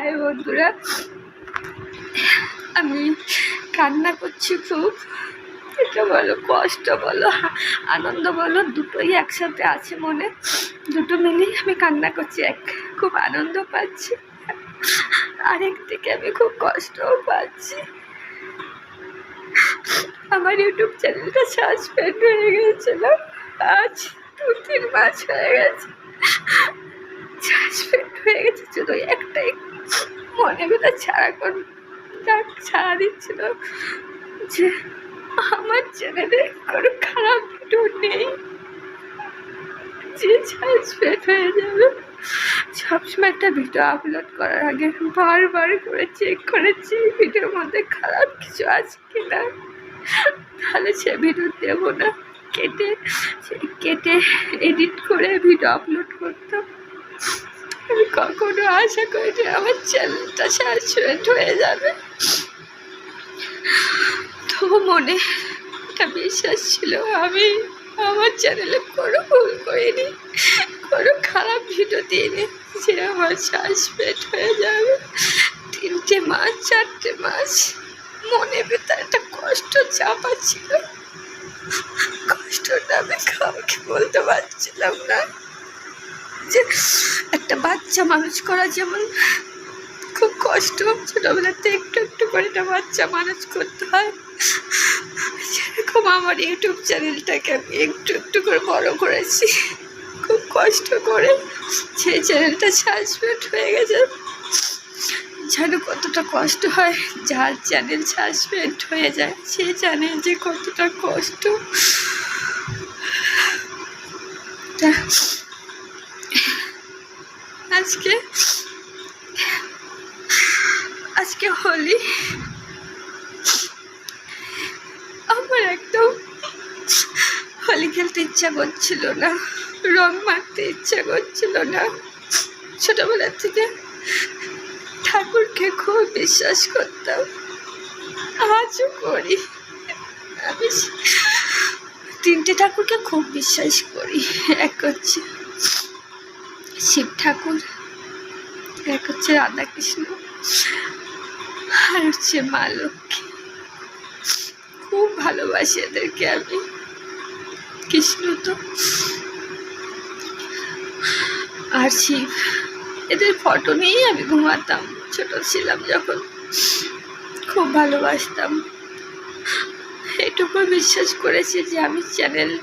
High বন্ধুরা। আমি কান্না করছি খুব। এটা বলো, কষ্ট বলো আনন্দ বলো, দুটোই একসাথে আছে মনে। দুটো মিলেই আমি কান্না করছি, এক, খুব আনন্দ পাচ্ছি, আরেক দিকে আমি খুব কষ্টও পাচ্ছি। আমার ইউটিউব চ্যানেলটা সাসপেন্ড হয়ে গেছিল আজ দু, তিন মাস হয়ে গেছে। সাসপেন্ড হয়ে গেছে, শুধু একটাই মনে ভিতর সারাক্ষণ ডাক ছাড়া দিচ্ছিল যে আমার ছেলেদের কোনো খারাপ ভিডিও নেই। যে সাসপেন্ড হয়ে যাবে। সবসময় একটা ভিডিও আপলোড করার আগে বারবার করে চেক করেছি ভিডিওর মধ্যে খারাপ কিছু আছে কিনা। তাহলে সে ভিডিও দেবো না, কেটে কেটে এডিট করে ভিডিও আপলোড করতাম। আমি কখনো আশা করিনি আমার চ্যানেলটা সাসপেন্ড হয়ে যাবে। তবু মনে একটা বিশ্বাস ছিল, আমি আমার চ্যানেলে কোনো ভুল করিনি, কোনো খারাপ ভিডিও দিইনি যে আমার সাসপেন্ড হয়ে যাবে। তিনটে মাস, চারটে মাস মনে ভেতরে একটা কষ্ট চাপা ছিল। কষ্টটা আমি কাউকে বলতে পারছিলাম না। যে একটা বাচ্চা মানুষ করা যেমন খুব কষ্ট, ছোটোবেলাতে একটু একটু করে একটা বাচ্চা মানুষ করতে হয়। সেরকম আমার ইউটিউব চ্যানেলটাকে আমি একটু একটু করে বড় করেছি। খুব কষ্ট করে সেই চ্যানেলটা সাসপেন্ড হয়ে গেছে। যেন কতটা কষ্ট হয় যার চ্যানেল সাসপেন্ড হয়ে যায়, সেই চ্যানেল যে কতটা কষ্ট। আজকে আজকে হোলি আমার একদম হোলি খেলতে ইচ্ছা করছিল না, রং মারতে ইচ্ছা করছিল না। ছোটবেলা থেকে ঠাকুরকে খুব বিশ্বাস করতাম, আজও করি। আমি তিনটে ঠাকুরকে খুব বিশ্বাস করি, এক হচ্ছে শিব ঠাকুর, এক হচ্ছে রাধাকৃষ্ণ, আর হচ্ছে মা লক্ষ্মী। খুব ভালোবাসি এদেরকে আমি। কৃষ্ণ তো। আর শিব, এদের ফটো নিয়েই আমি ঘুমাতাম। ছোট ছিলাম যখন। খুব ভালোবাসতাম। এটুকু বিশ্বাস করেছি যে আমি চ্যানেল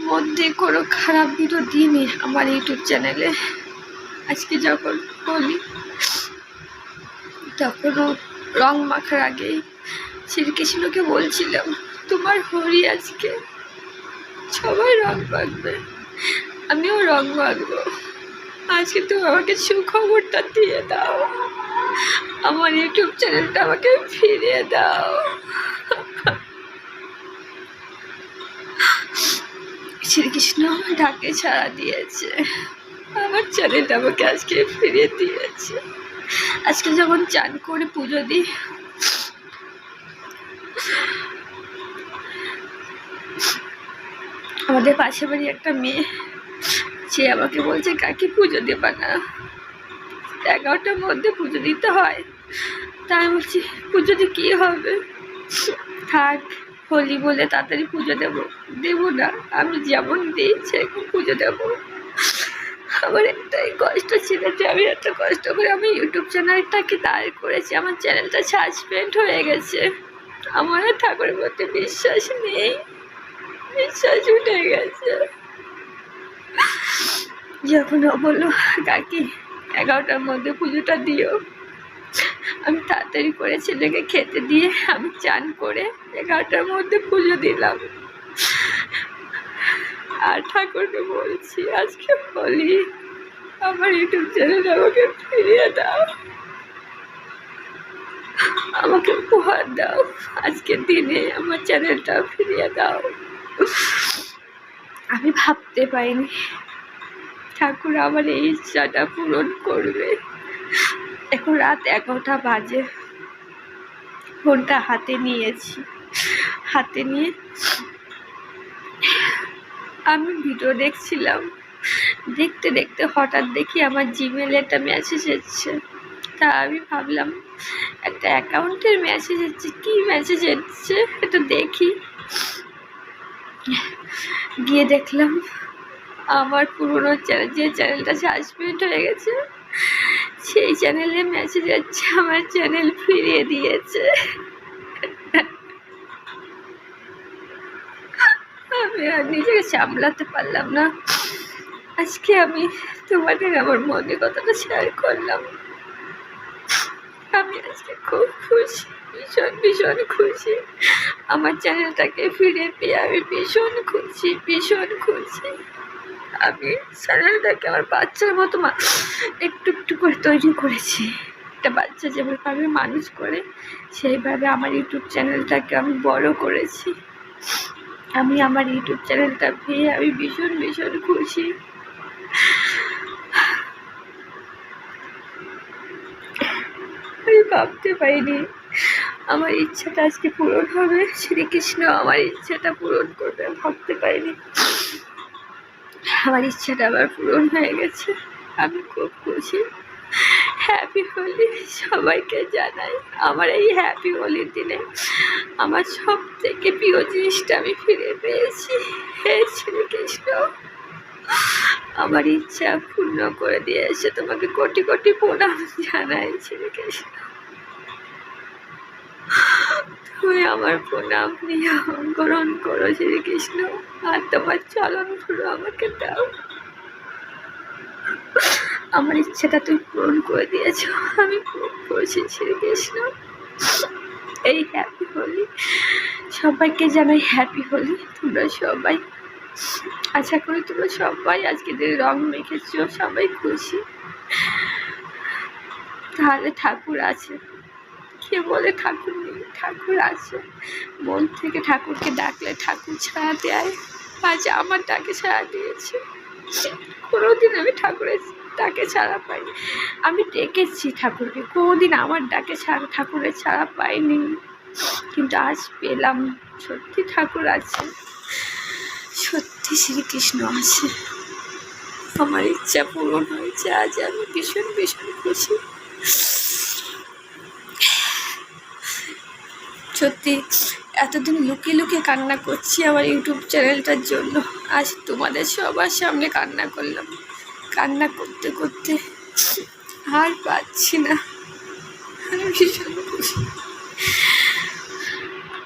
মধ্যে কোনো খারাপ ভিডিও দিইনি আমার ইউটিউব চ্যানেলে। আজকে যখন বলি তখনও রং মাখার আগেই শ্রীকৃষ্ণকে বলছিলাম, তোমার হরি আজকে সবাই রং মাখবে, আমিও রং মাখবো। আজকে তুমি আমাকে সুখবরটা দিয়ে দাও। আমার ইউটিউব চ্যানেলটা আমাকে ফিরিয়ে দাও। শ্রীকৃষ্ণ আমার ছাড়া দিয়েছে। আমার চ্যানেলটা আমাকে আজকে ফিরিয়ে দিয়েছে। আজকে যখন চান করে পুজো দিই, আমাদের পাশে বাড়ি একটা মেয়ে, সে আমাকে বলছে, কাকি পুজো দেবা না। এগারোটার মধ্যে পুজো দিতে হয়। তাই বলছি পুজো দিয়ে কী হবে? থাক হোলি বলে তাড়াতাড়ি পুজো দেবো। দেবো না, আমি যেমন দিই সেরকম পুজো দেবো। আমার একটাই কষ্ট ছিল যে আমি এত কষ্ট করে আমি ইউটিউব চ্যানেলটাকে দাঁড় করেছি, আমার চ্যানেলটা সাসপেন্ড হয়ে গেছে। আমার আর ঠাকুরের প্রতি বিশ্বাস নেই, বিশ্বাস উঠে গেছে। যখন বলল, কাকি, এগারোটার মধ্যে পুজোটা দিও। আমি তাড়াতাড়ি করে ছেলেকে খেতে দিয়ে আমি চান করে এগারোটার মধ্যে পুজো দিলাম। আর ঠাকুরকে বলছি, আজকে বলি আমার ইউটিউব চ্যানেল আমাকে ফিরিয়ে দাও। আমাকে উপহার দাও। আজকের দিনে আমার চ্যানেলটা ফিরিয়ে দাও। আমি ভাবতে পারিনি ঠাকুর আমার এই ইচ্ছাটা পূরণ করবে। এখন রাত এগারোটা বাজে। ফোনটা হাতে নিয়েছি। হাতে নিয়ে আমি ভিডিও দেখছিলাম। দেখতে দেখতে হঠাৎ দেখি আমার জিমেলে একটা মেসেজ এসছে। তা আমি ভাবলাম, একটা অ্যাকাউন্টের মেসেজ এসছে। কী মেসেজ এসছে? এটা দেখি। গিয়ে দেখলাম, আমার পুরনো চ্যানেল যে চ্যানেলটা সাসপেন্ড হয়ে গেছে সেই চ্যানেলে মেসেজ যাচ্ছে আমার চ্যানেল ফিরিয়ে দিয়েছে। আমি আর নিজেকে সামলাতে পারলাম না। আজকে আমি তোমাদের আমার মনে কথাটা শেয়ার করলাম। আমি আজকে খুব খুশি, ভীষণ ভীষণ খুশি। আমার চ্যানেলটাকে ফিরে পেয়ে আমি ভীষণ খুশি ভীষণ খুশি। আমি চ্যানেলটাকে আমার বাচ্চার মতো একটু একটু করে তৈরি করেছি। একটা বাচ্চা যেভাবে মানুষ করে, সেইভাবে আমার ইউটিউব চ্যানেলটাকে আমি বড় করেছি। আমি আমার ইউটিউব চ্যানেলটা পেয়ে আমি ভীষণ ভীষণ খুশি। আমি ভাবতে পারিনি, আমার ইচ্ছাটা আজকে পূরণ হবে। শ্রীকৃষ্ণ আমার ইচ্ছাটা পূরণ করবে ভাবতে পারিনি। আমার ইচ্ছাটা আবার পূরণ হয়ে গেছে। আমি খুব খুশি। হ্যাপি হোলি সবাইকে জানাই। আমার এই হ্যাপি হোলির দিনে আমার সব থেকে প্রিয় জিনিসটা আমি ফিরে পেয়েছি। হে শ্রীকৃষ্ণ, আমার ইচ্ছা পূর্ণ করে দিয়েছে। তোমাকে কোটি কোটি প্রণাম জানাই শ্রীকৃষ্ণ। তুমি আমার প্রণাম নিয়ে গ্রহণ করো, শ্রীকৃষ্ণ। আর তোমার চলন ধরো, আমাকে দাও। আমার ইচ্ছাটা তুমি পূরণ করে দিয়েছ, আমি খুব খুশি শ্রীকৃষ্ণ। এই হ্যাপি হোলি। সবাইকে জানাই হ্যাপি হোলি। তোমরা সবাই, আশা করি তোমরা সবাই আজকে দিনে রং মেখেছ, সবাই খুশি। তাহলে ঠাকুর আছে। কে বলে, ঠাকুর নেই, ঠাকুর আছে। মন থেকে ঠাকুরকে ডাকলে ঠাকুর ছাড়া দেয়। আজ আমার ডাকে ছাড়া দিয়েছে। কোনোদিন আমি ঠাকুরের ডাকে ছাড়া পাইনি। আমি ডেকেছি ঠাকুরকে। কোনোদিন আমার ডাকে ছাড়া ঠাকুরের ছাড়া পাইনি। কিন্তু আজ পেলাম। সত্যি ঠাকুর আছে। সত্যি শ্রীকৃষ্ণ আছে। আমার ইচ্ছা পূরণ হয়েছে। আজ আমি ভীষণ ভীষণ খুশি। সত্যি এতদিন লুকিয়ে লুকিয়ে কান্না করছি আমার ইউটিউব চ্যানেলটার জন্য। আজ তোমাদের সবার সামনে কান্না করলাম। কান্না করতে করতে আর পাচ্ছি না। আমি ভীষণ খুশি।